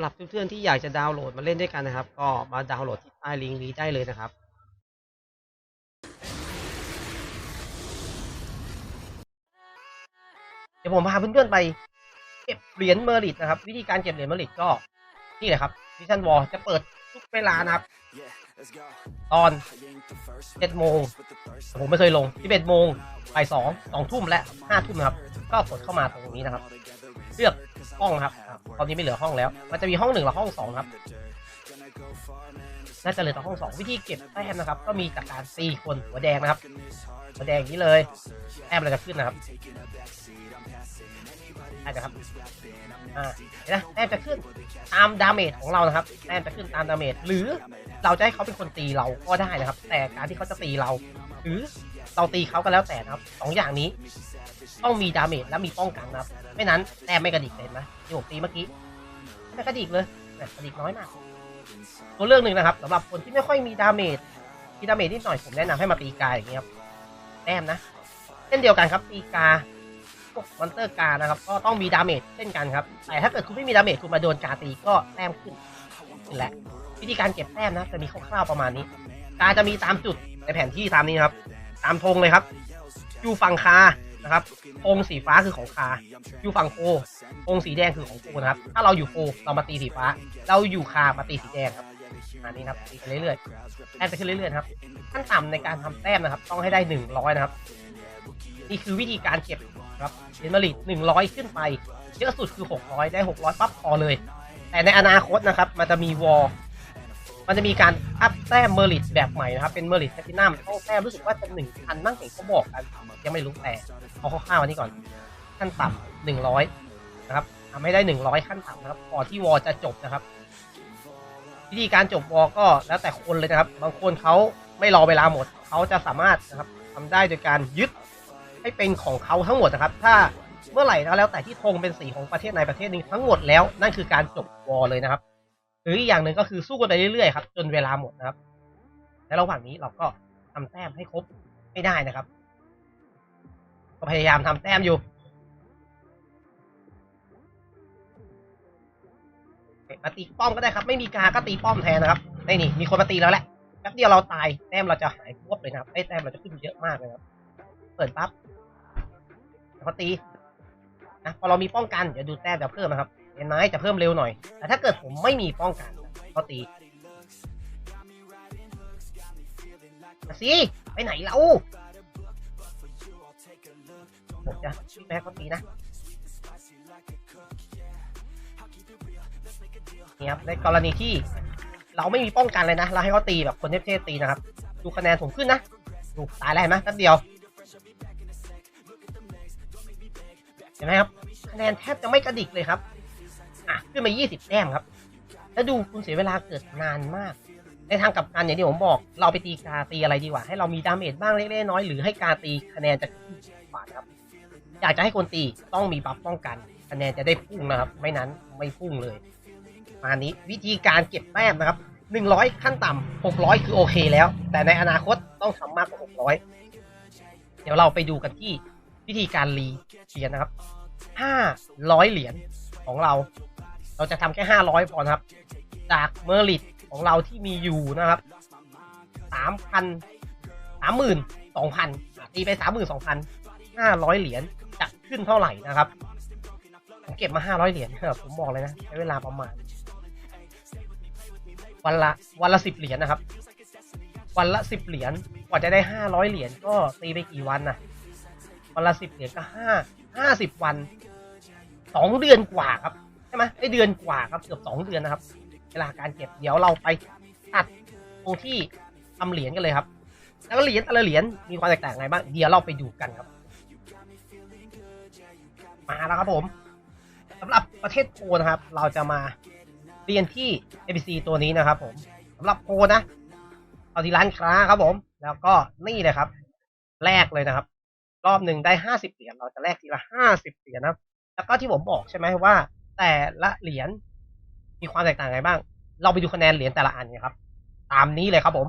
ำหรับเพื่อนๆที่อยากจะดาวน์โหลดมาเล่นด้วยกันนะครับ ก็มาดาวน์โหลดที่ใต้ลิงก์นี้ได้เลยนะครับเดี๋ยวผมพาเพื่อนๆไปเก็บเหรียญเมอริตนะครับ วิธีการเก็บเหรียญเมอริตก็นี่เลยครับดิชันวอลจะเปิดทุกเวลานะครับ ตอน7โมงผมไม่เคยลง11โมงบ่ายสองสองทุ่มและห้าทุ่มนะครับ ก็กดเข้ามาตรงนี้นะครับ ลือกห้องครับ ตอนนี้ไม่เหลือห้องแล้ว มันจะมีห้องหนึ่งและห้องสองครับ น่าจะเหลือแต่ห้องสองวิธีเก็บแต้มนะครับ ก็มีจากการตีคนหัวแดงนะครับ หัวแดงอย่างนี้เลยแต้มเราจะขึ้นนะครับได้นะครับ อ่าเห็นไหมแต้มจะขึ้นตามดาเมจของเรานะครับ แต้มจะขึ้นตามดาเมจ หรือเราจะให้เขาเป็นคนตีเราก็ได้นะครับ แต่การที่เขาจะตีเรา หรือเราตีเขาก็แล้วแต่นะครับสองอย่างนี้ ต้องมีดาเมจและมีป้องกันนะครับ ไม่นั้นแต้มไม่กระดิกเลยเห็นไหมที่ผมตีเมื่อกี้ไม่กระดิกเลยกระดิกน้อยมากตัวเรื่องหนึ่งนะครับสำหรับคนที่ไม่ค่อยมีดาเมจมีดาเมจนิดหน่อยผมแนะนำให้มาตีกาอย่างเงี้ยครับแต้มนะเช่นเดียวกันครับตีกาพวกมอนเตอร์กานะครับ ก็ต้องมีดาเมจเช่นกันครับ แต่ถ้าเกิดคุณไม่มีดาเมจคุณมาโดนกาตีก็แต้มขึ้นนี่แหละ วิธีการเก็บแต้มนะจะมีคร่าวๆประมาณนี้กาจะมีตามจุดในแผนที่ตามนี้ครับ ตามธงเลยครับ อยู่ฝั่งคา นะครับธงสีฟ้าคือของคา อยู่ฝั่งโคธงสีแดงคือของโคนะครับ ถ้าเราอยู่โคเรามาตีสีฟ้า เราอยู่คามาตีสีแดงครับอันนี้ครับตีไปเรื่อยๆแต้มจะขึ้นเรื่อยๆครับ ขั้นต่ำในการทำแต้มนะครับ ต้องให้ได้หนึ่งร้อยนะครับ นี่คือวิธีการเก็บครับเดนมาริหนึ่งร้อยขึ้นไป เยอะสุดคือหกร้อยได้หกร้อยปั๊บพอเลย แต่ในอนาคตนะครับ มันจะมีวอล มันจะมีการอัพแต้มเมอริตแบบใหม่นะครับ เป็นเมอริตแพลตินัมต้องแต้มรู้สึกว่าจะหนึ่งพันนั่งเห็นเขาบอกกันยังไม่รู้แต่เอาคร่าวๆอันนี้ก่อนขั้นต่ำหนึ่งร้อยนะครับทำให้ได้หนึ่งร้อยขั้นต่ำนะครับก่อนที่วอลจะจบนะครับ วิธีการจบวอลก็แล้วแต่คนเลยนะครับ บางคนเขาไม่รอเวลาหมดเขาจะสามารถนะครับทำได้โดยการยึดให้เป็นของเขาทั้งหมดนะครับ ถ้าเมื่อไหร่แล้วแต่ที่ธงเป็นสีของประเทศใดประเทศหนึ่งทั้งหมดแล้วนั่นคือการจบวอลเลยนะครับ หรืออีกอย่างหนึ่งก็คือสู้กันไปเรื่อยๆครับจนเวลาหมดนะครับ และระหว่างนี้เราก็ทำแต้มให้ครบไม่ได้นะครับ ก็พยายามทำแต้มอยู่มาตีป้อมก็ได้ครับ ไม่มีกาก็ตีป้อมแทนนะครับนี่นี่มีคนมาตีแล้วแหละแป๊บเดียวเราตายแต้มเราจะหายพวบเลยนะครับไอ้แต้มเราจะขึ้นเยอะมากเลยครับเปิดปั๊บแล้วก็ตีนะพอเรามีป้องกันเดี๋ยวดูแต้มจะเพิ่มนะครับ ห็นไหมจะเพิ่มเร็วหน่อย แต่ถ้าเกิดผมไม่มีป้องกันก็ตีสิไปไหนเราผมจะแม่ก็ตีนะนี่ครับในกรณีที่เราไม่มีป้องกันเลยนะ เราให้เขาตีแบบคนเทพๆตีนะครับ ดูคะแนนผมขึ้นนะดูตายแล้วเห็นไหมแป๊บเดียวเห็นไหมครับคะแนนแทบจะไม่กระดิกเลยครับ ขึ้นมา 20 แต้มครับ แล้วดูคุณเสียเวลาเกิดนานมาก ในทางกลับกันอย่างที่ผมบอก เราไปตีกาตีอะไรดีกว่า ให้เรามีดาเมจบ้างเล็กๆน้อยหรือให้กาตีคะแนนจะขึ้นกว่านะครับ อยากจะให้คนตีต้องมีบัฟป้องกัน คะแนนจะได้พุ่งนะครับ ไม่นั้นไม่พุ่งเลย มานี้วิธีการเก็บแต้มนะครับ 100 ขั้นต่ำ600 คือโอเคแล้ว แต่ในอนาคตต้องทำมากกว่า 600 เดี๋ยวเราไปดูกันที่วิธีการรีเหรียญนะครับ 500 เหรียญของเรา เราจะทำแค่ 500 พอนะครับ จากเมอร์ลิตของเราที่มีอยู่นะครับ 3,000 32,000ตีไป 32,000 500 เหรียญจะขึ้นเท่าไหร่นะครับผมเก็บมา 500 เหรียญผมบอกเลยนะ ใช้เวลาประมาณ วันละวันละสิบเหรียญนะครับ วันละสิบเหรียญกว่าจะได้ห้าร้อยเหรียญก็ตีไปกี่วันนะวันละสิบเหรียญก็ห้าห้าสิบวันสองเดือนกว่าครับ ใช่ไหมได้เดือนกว่าครับเกือบสองเดือนนะครับ เวลาการเก็บเดี๋ยวเราไปตัดตรงที่ทำเหรียญกันเลยครับแล้วเหรียญแต่ละเหรียญมีความแตกต่างไงบ้างเดี๋ยวเราไปดูกันครับ มาแล้วครับผมสำหรับประเทศโพนะครับ เราจะมาเรียนที่ ABC ตัวนี้นะครับ ผมสำหรับโพนะเอาที่ร้านค้าครับผม แล้วก็นี่เลยครับ แลกเลยนะครับ รอบหนึ่งได้ห้าสิบเหรียญเราจะแลกทีละห้าสิบเหรียญนะแล้วก็ที่ผมบอกใช่ไหมว่า แต่ละเหรียญมีความแตกต่างไงบ้าง เราไปดูคะแนนเหรียญแต่ละอันกันครับ ตามนี้เลยครับผม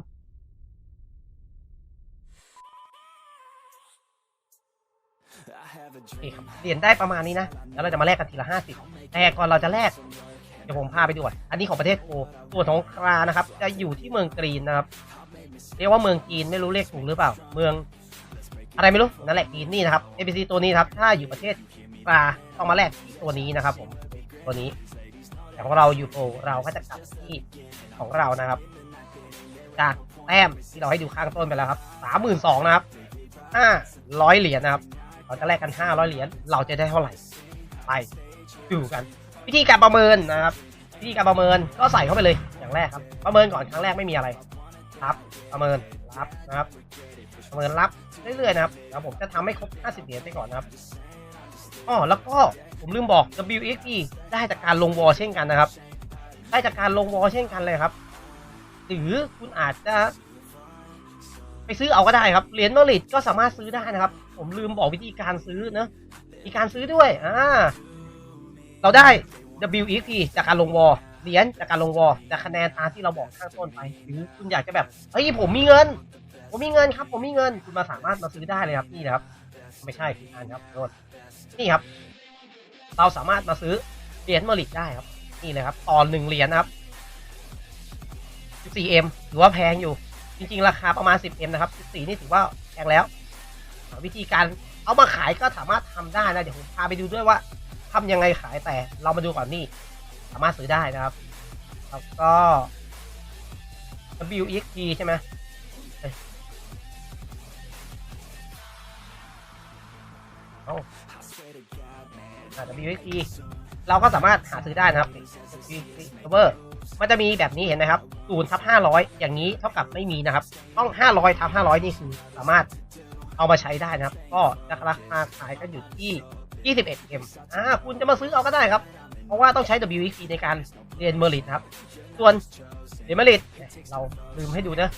เหรียญได้ประมาณนี้นะ แล้วเราจะมาแลกกันทีละห้าสิบแต่ก่อนเราจะแลก เดี๋ยวผมพาไปดูก่อนอันนี้ของประเทศโคส่วนของครานะครับ จะอยู่ที่เมืองกรีนนะครับ เรียกว่าเมืองจีนไม่รู้เลขถูกหรือเปล่า เมือง อะไรไม่รู้ นั่นแหละจีนนี่นะครับ ABC ตัวนี้ครับ ถ้าอยู่ประเทศคราต้องมาแลกตัวนี้นะครับผม ตัวนี้แต่ของเราอยู่โปรเราก็จะกลับที่ของเรานะครับ จากแต้มที่เราให้ดูข้างต้นไปแล้วครับสามหมื่นสองนะครับห้าร้อยเหรียญนะครับ เราจะแลกกันห้าร้อยเหรียญเราจะได้เท่าไหร่ไปดูกัน วิธีการประเมินนะครับ วิธีการประเมินก็ใส่เข้าไปเลยอย่างแรกครับ ประเมินก่อนครั้งแรกไม่มีอะไรรับประเมินรับนะครับ ประเมินรับเรื่อยๆนะครับแล้วผมจะทำให้ครบ 50 เหรียญไปก่อนนะครับ อ๋อแล้วก็ผมลืมบอก WXP ได้จากการลงวอลเช่นกันนะครับ ได้จากการลงวอลเช่นกันเลยครับ หรือคุณอาจจะไปซื้อเอาก็ได้ครับ เหรียญเมริตก็สามารถซื้อได้นะครับ ผมลืมบอกวิธีการซื้อนะมีการซื้อด้วย อ่า เราได้ WXP จากการลงวอลเหรียญจากการลงวอลจากคะแนนตามที่เราบอกข้างต้นไป หรือคุณอยากจะแบบ เฮ้ยผมมีเงิน ผมมีเงินครับ ผมมีเงิน คุณมาสามารถมาซื้อได้เลยครับ นี่นะครับ ไม่ใช่ผิดอันครับโทษนี่ครับ เราสามารถมาซื้อเหรียญเมริตได้ครับ นี่เลยครับตอนหนึ่งเหรียญนะครับ 14M ถือว่าแพงอยู่ จริง ๆ ราคาประมาณ 10M นะครับ 14 นี่ถือว่าแพงแล้ว วิธีการเอามาขายก็สามารถทำได้นะ เดี๋ยวผมพาไปดูด้วยว่าทำยังไงขายแต่เรามาดูก่อนนี่ สามารถซื้อได้นะครับ แล้วก็ WXT ใช่ไหม อ่า WXT เราก็สามารถหาซื้อได้นะครับ WXT server มันจะมีแบบนี้เห็นไหมครับศูนย์ทับห้าร้อยอย่างนี้เท่ากับไม่มีนะครับ ต้องห้าร้อยทับห้าร้อยนี่คือสามารถเอามาใช้ได้นะครับ ก็ราคาขายก็อยู่ที่ 21M อ่าคุณจะมาซื้อเอาก็ได้ครับ เพราะว่าต้องใช้ WEC ในการเรียนเมอริตครับ ส่วนเรียนเมอริตเราลืมให้ดูนะ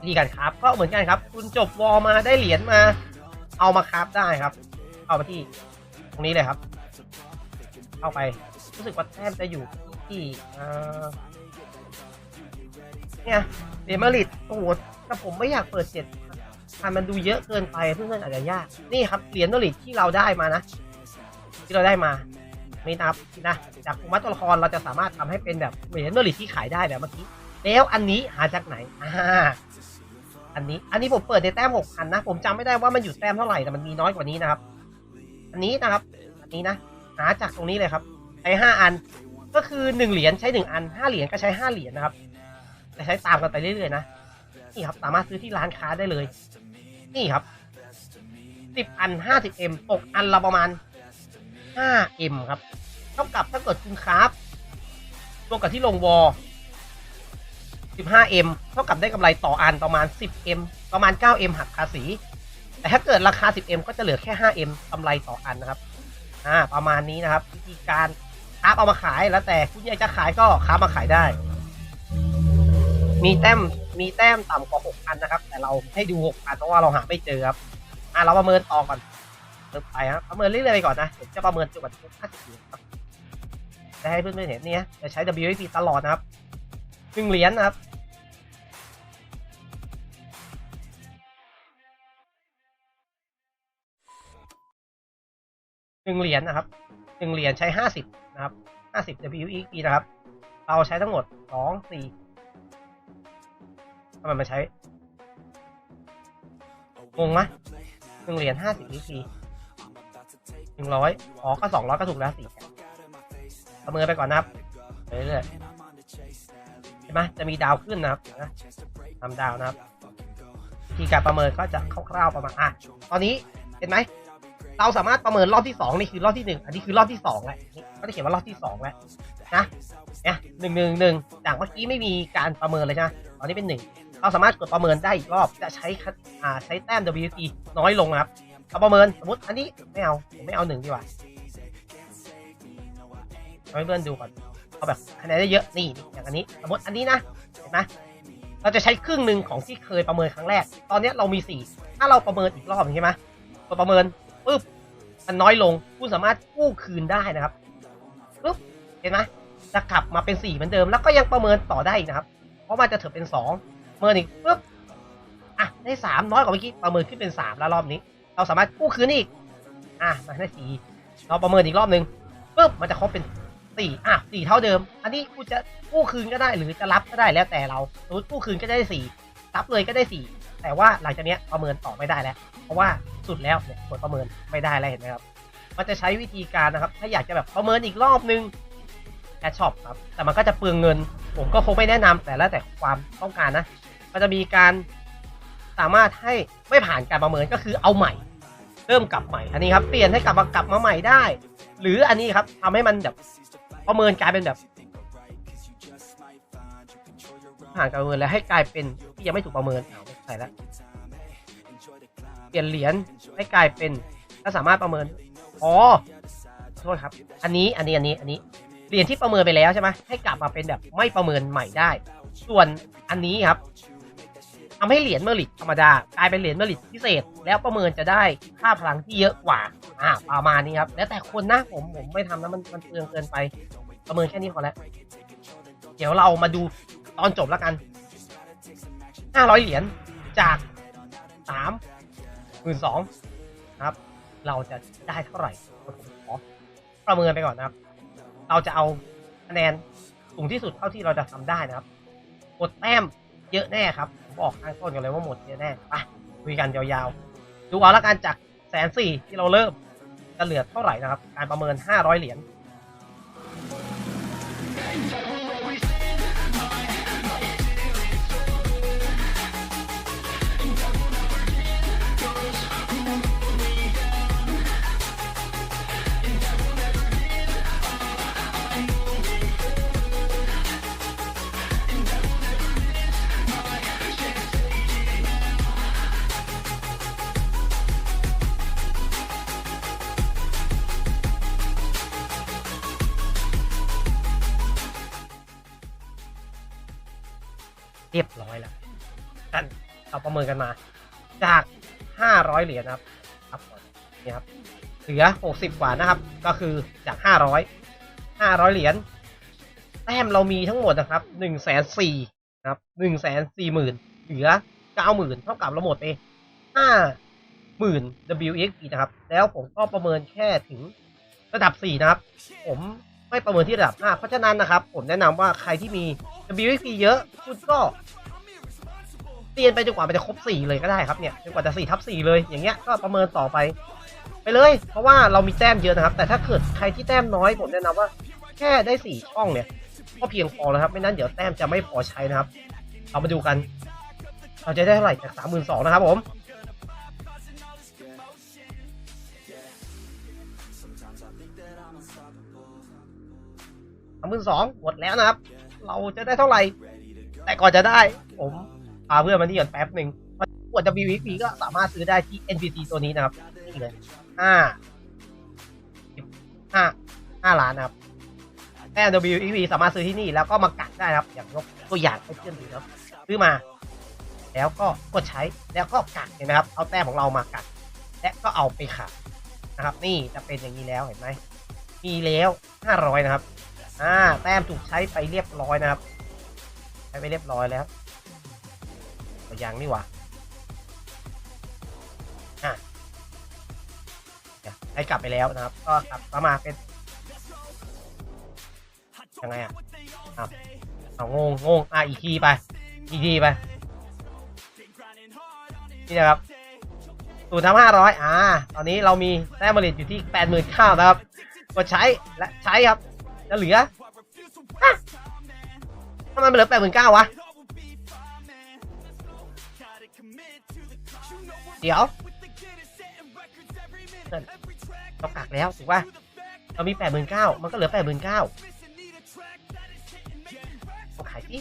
วิธีการคราฟก็เหมือนกันครับ คุณจบวอมาได้เหรียญมา เอามาคราฟได้ครับ เอามาที่ ตรงนี้เลยครับ เข้าไป รู้สึกว่าแต้มจะอยู่ที่เนี่ยเดมอริตโอ้โหแต่ผมไม่อยากเปิดเจ็ดพันมันดูเยอะเกินไปเพื่อนๆอาจจะยาก นี่ครับเหรียญเมอริตที่เราได้มานะ ที่เราได้มานี่นะครับนะ จากภูมิตัวละครเราจะสามารถทำให้เป็นแบบเหรียญเมอริตที่ขายได้แบบเมื่อกี้ แล้วอันนี้หาจากไหนอ่าอันนี้ อันนี้ผมเปิดในแต้มหกพันนะ ผมจำไม่ได้ว่ามันอยู่แต้มเท่าไหร่แต่มันมีน้อยกว่านี้นะครับ อันนี้นะครับอันนี้นะหาจากตรงนี้เลยครับใช้ห้าอันก็คือหนึ่งเหรียญใช้หนึ่งอันห้าเหรียญก็ใช้ห้าเหรียญนะครับจะใช้ตามกันไปเรื่อยๆนะนี่ครับสามารถซื้อที่ร้านค้าได้เลย นี่ครับสิบอันห้าสิบเอ็มตกอันละประมาณห้าเอ็มครับเท่ากับถ้าเกิดคุณคราฟรวมกับที่ลงวอสิบห้าเอ็มเท่ากับได้กำไรต่ออันประมาณสิบเอ็มประมาณเก้าเอ็มหักภาษี แต่ถ้าเกิดราคาสิบเอ็มก็จะเหลือแค่ห้าเอ็มกำไรต่ออันนะครับ อ่า ประมาณนี้นะครับ วิธีการคราเอามาขายแล้วแต่คุณอยากจะขายก็ครามาขายได้ มีแต้ม มีแต้มต่ำกว่าหกพันนะครับ แต่เราให้ดูหกพันเพราะว่าเราหาไม่เจอครับ อะเราประเมินต่อก่อนเริ่มไปครับประเมินเรื่อยๆไปก่อนนะผมจะประเมินจนกว่าห้าสิบเหรียญครับจะให้เพื่อนๆเห็นเนี่ยจะใช้ WSP ตลอดนะครับหนึ่งเหรียญนะครับ หนึ่งเหรียญนะครับหนึ่งเหรียญใช้ห้าสิบนะครับห้าสิบ WEP นะครับ เราใช้ทั้งหมดสองสี่ทำไมมาใช้งงไหมหนึ่งเหรียญห้าสิบ EP หนึ่งร้อยอ๋อก็สองร้อยก็ถูกแล้วสี่ประเมินไปก่อนนะครับไปเรื่อยๆเห็นไหมจะมีดาวขึ้นนะครับนะทำดาวนะครับวิธีการประเมินก็จะคร่าวๆประมาณอะตอนนี้เห็นไหม เราสามารถประเมินรอบที่สองนี่คือรอบที่หนึ่งอันนี้คือรอบที่สองแหละนี่ก็จะเขียนว่ารอบที่สองแล้วนะเนี่ยหนึ่งหนึ่งหนึ่งจากเมื่อกี้ไม่มีการประเมินเลยใช่ไหมตอนนี้เป็นหนึ่งเราสามารถกดประเมินได้อีกรอบจะใช้คัดอ่าใช้แต้ม WT น้อยลงครับเอาประเมินสมมติอันนี้ไม่เอาผมไม่เอาหนึ่งดีกว่าเอาให้เพื่อนดูก่อนเอาแบบคะแนนได้เยอะนี่อย่างอันนี้ สมมติอันนี้นะเห็นไหมเราจะใช้ครึ่งหนึ่งของที่เคยประเมินครั้งแรก ตอนนี้เรามีสี่ถ้าเราประเมินอีกรอบใช่ไหมกดประเมิน ปุ๊บมันน้อยลงคุณสามารถกู้คืนได้นะครับปุ๊บเห็นไหมจะกลับมาเป็นสี่เหมือนเดิม แล้วก็ยังประเมินต่อได้นะครับ เพราะมันจะเถิดเป็นสองเมินอีกปุ๊บอะได้สามน้อยกว่าเมื่อกี้ประเมินขึ้นเป็นสามแล้วรอบนี้ เราสามารถกู้คืนอีกอะมาได้สี่เราประเมินอีกรอบหนึ่งปุ๊บมันจะครบเป็นสี่อะสี่เท่าเดิม อันนี้กูจะกู้คืนก็ได้หรือจะรับก็ได้แล้วแต่เราสมมติกู้คืนก็ได้สี่รับเลยก็ได้สี่แต่ว่าหลังจากนี้ประเมินต่อไม่ได้แล้ว เพราะว่า สุดแล้วเนี่ยกดประเมินไม่ได้แล้วเห็นไหมครับมันจะใช้วิธีการนะครับ ถ้าอยากจะแบบประเมินอีกรอบนึงแอดช็อปครับ แต่มันก็จะเปลืองเงิน ผมก็คงไม่แนะนำแต่แล้วแต่ความต้องการนะมันจะมีการสามารถให้ไม่ผ่านการประเมินก็คือเอาใหม่ เริ่มกลับใหม่ อันนี้ครับเปลี่ยนให้กลับมากลับมาใหม่ได้ หรืออันนี้ครับทำให้มันแบบประเมินกลายเป็นแบบ ผ่านการประเมินแล้วให้กลายเป็นที่ยังไม่ถูกประเมินเอาใช่แล้ว เปลี่ยนเหรียญให้กลายเป็นถ้าสามารถประเมิน อ๋อโทษครับ อันนี้ อันนี้ อันนี้ อันนี้ เหรียญที่ประเมินไปแล้วใช่ไหมให้กลับมาเป็นแบบไม่ประเมินใหม่ได้ ส่วนอันนี้ครับทำให้เหรียญเมอริตธรรมดากลายเป็นเหรียญเมอริตพิเศษ แล้วประเมินจะได้ค่าพลังที่เยอะกว่า อ่า ประมาณนี้ครับ แล้วแต่คนนะผม ผมไม่ทำนะมัน มันเปลืองเกินไป ประเมินแค่นี้พอแล้ว เดี๋ยวเรามาดูตอนจบแล้วกัน500เหรียญจาก3 2 0 0 0นะครับ เราจะได้เท่าไหร่ผมขอประเมินไปก่อนนะครับ เราจะเอาคะแนนสูงที่สุดเท่าที่เราจะทำได้นะครับหมดแต้มเยอะแน่ครับผมบอกข้างต้นกันเลยว่าหมดเยอะแน่ไปคุยกันยาวๆ ดูเอาละกันจากแสนสี่ที่เราเริ่มจะเหลือเท่าไหร่นะครับ การประเมินห้าร้อยเหรียญ ประเมินกันมา จาก 500 เหรียญนะครับครับนี่ครับเหลือ 60 กว่านะครับ ก็คือจาก 500 500 เหรียญแต้มเรามีทั้งหมดนะครับ1 4 0 0 0นะครับ1 4 0 0 0 0เหลือ90,000เท่ากับเราหมดไป50,000 WXP นะครับ แล้วผมก็ประเมินแค่ถึงระดับ 4 นะครับ ผมไม่ประเมินที่ระดับ 5 เพราะฉะนั้นนะครับ ผมแนะนำว่าใครที่มี WXP เยอะ คุณก็ เตียนไปจนกว่ามันจะครบ4เลยก็ได้ครับเนี่ยจนกว่าจะ4ทับ4เลยอย่างเงี้ยก็ประเมินต่อไป ไปเลย เพราะว่าเรามีแต้มเยอะนะครับ แต่ถ้าเกิดใครที่แต้มน้อยผมแนะนำว่า แค่ได้4ช่องเนี่ยก็เพียงพอแล้วครับไม่นั้นเดี๋ยวแต้มจะไม่พอใช้นะครับเรามาดูกัน เราจะได้เท่าไหร่จาก32,000นะครับผมสามหมื่นสองหมดแล้วนะครับ เราจะได้เท่าไหร่ แต่ก่อนจะได้ผม พาเพื่อนมาที่ก่อนแป๊บหนึ่งขวด WVP ก็สามารถซื้อได้ที่ NPC ตัวนี้นะครับนี่เลยห้าห้าห้าล้านนะครับแต้ม WVP สามารถซื้อที่นี่แล้วก็มากัดได้นะครับ อย่างยกตัวอย่างให้เพื่อนดูนะครับซื้อมา แล้วก็กดใช้แล้วก็กัดเห็นไหมครับ เอาแต้มของเรามากัดและก็เอาไปขายนะครับ นี่จะเป็นอย่างนี้แล้วเห็นไหมมีแล้วห้าร้อยนะครับอ่าแต้มถูกใช้ไปเรียบร้อยนะครับ ใช้ไปเรียบร้อยแล้ว ตัวอย่างนี่หว่าอะเดี๋ยวให้กลับไปแล้วนะครับ ก็กลับมาเป็นยังไงอะเอาเอางงงงอะอีกทีไป อีกทีไป นี่นะครับศูนย์ทำห้าร้อยอ่า ตอนนี้เรามีแต้มบริตอยู่ที่แปดหมื่นข้าวนะครับ กดใช้และใช้ครับจะเหลือทำไมมันเหลือแปดหมื่นเก้าวะ เดี๋ยวเกิดเรากักแล้วถูกป่ะเรามีแปดหมื่นเก้ามันก็เหลือแปดหมื่นเก้าเราขายที่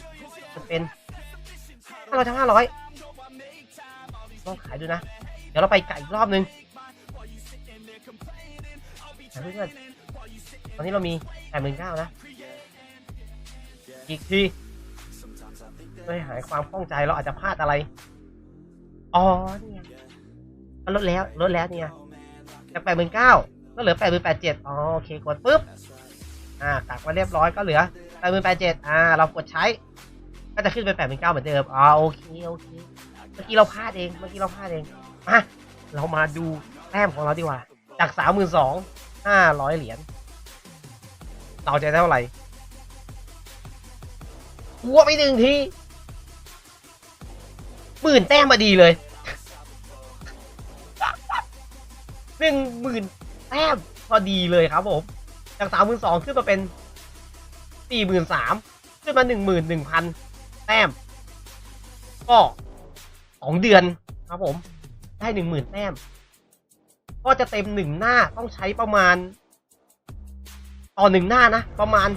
มันเป็นห้าร้อยทั้งห้าร้อยลองขายดูนะ เดี๋ยวเราไปไก่อีกรอบนึงเพื่อนตอนนี้เรามีแปดหมื่นเก้านะ อีกทีเพื่อให้หายความข้องใจเราอาจจะพลาดอะไร อ๋อเนี่ไงมัน ลดแล้วลดแล้วเนี่ยจากแปดหมื่นเก้าก็เหลือแปดหมื่นแปดเจ็ดอ๋อโอเคกดปุ๊บอ่าตักมาเรียบร้อยก็เหลือแปดหมื่นแปดเจ็ดอ่าเรากดใช้ ก็จะขึ้นเป็นแปดหมื่นเก้าเหมือนเดิมอ๋อโอเคโอเคเมื่อกี้เราพลาดเองเมื่อกี้เราพลาดเองมาเรามาดูแต้มของเราดีกว่า จากสามหมื่นสองห้าร้อยเหรียญเราจะได้เท่าไหร่วัวไปหนึ่งทีหมื่นแต้มมาดีเลย หนึ่งหมื่นแต้มพอดีเลยครับผม จากสามหมื่นสองขึ้นมาเป็นสี่หมื่นสามขึ้นมาหนึ่งหมื่นหนึ่งพันแต้ม ก็สองเดือนครับผม ได้หนึ่งหมื่นแต้ม ก็จะเต็มหนึ่งหน้าต้องใช้ประมาณ ต่อหนึ่งหน้านะ ประมาณ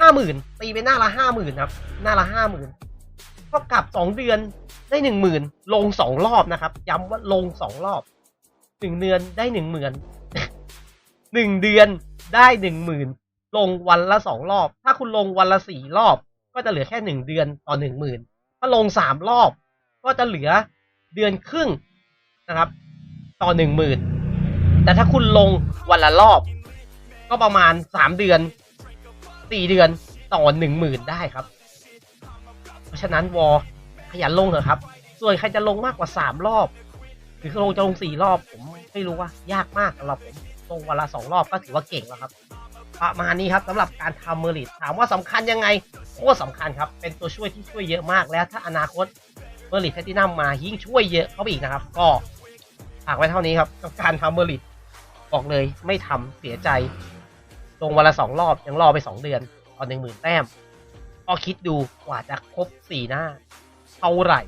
ห้าหมื่นตีเป็นหน้าละห้าหมื่นครับ หน้าละห้าหมื่นก็กลับสองเดือนได้หนึ่งหมื่นลงสองรอบนะครับ ย้ำว่าลงสองรอบ หนึ่งเดือนได้หนึ่งหมื่นหนึ่งเดือนได้หนึ่งหมื่นลงวันละสองรอบ ถ้าคุณลงวันละสี่รอบ ก็จะเหลือแค่หนึ่งเดือนต่อหนึ่งหมื่นถ้าลงสามรอบ ก็จะเหลือเดือนครึ่งนะครับ ต่อหนึ่งหมื่นแต่ถ้าคุณลงวันละรอบ ก็ประมาณสามเดือนสี่เดือนต่อหนึ่งหมื่นได้ครับ เพราะฉะนั้นวอขยันลงเถอะครับ ส่วนใครจะลงมากกว่าสามรอบ รือลงจะลงสี่รอบผมไม่รู้ว่ายากมากสำหรับผมลงวันละสองรอบก็ถือว่าเก่งแล้วครับ ประมาณนี้ครับสำหรับการทำเมอร์ลิตถามว่าสำคัญยังไงโคตรสำคัญครับ เป็นตัวช่วยที่ช่วยเยอะมากแล้วถ้าอนาคตเมอร์ลิตแพทินัมมายิ่งช่วยเยอะเข้าไปอีกนะครับ ก็ฝากไว้เท่านี้ครับกับการทำเมอร์ลิตบอกเลยไม่ทำเสียใจ ลงวันละสองรอบยังรอไปสองเดือนตอนหนึ่งหมื่นแต้มก็คิดดูกว่าจะครบสี่หน้าเท่าไหร่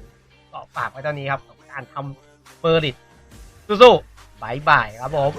ก็ฝากไว้เท่านี้ครับกับการทำ เปอริตสู้ๆบายบายครับผม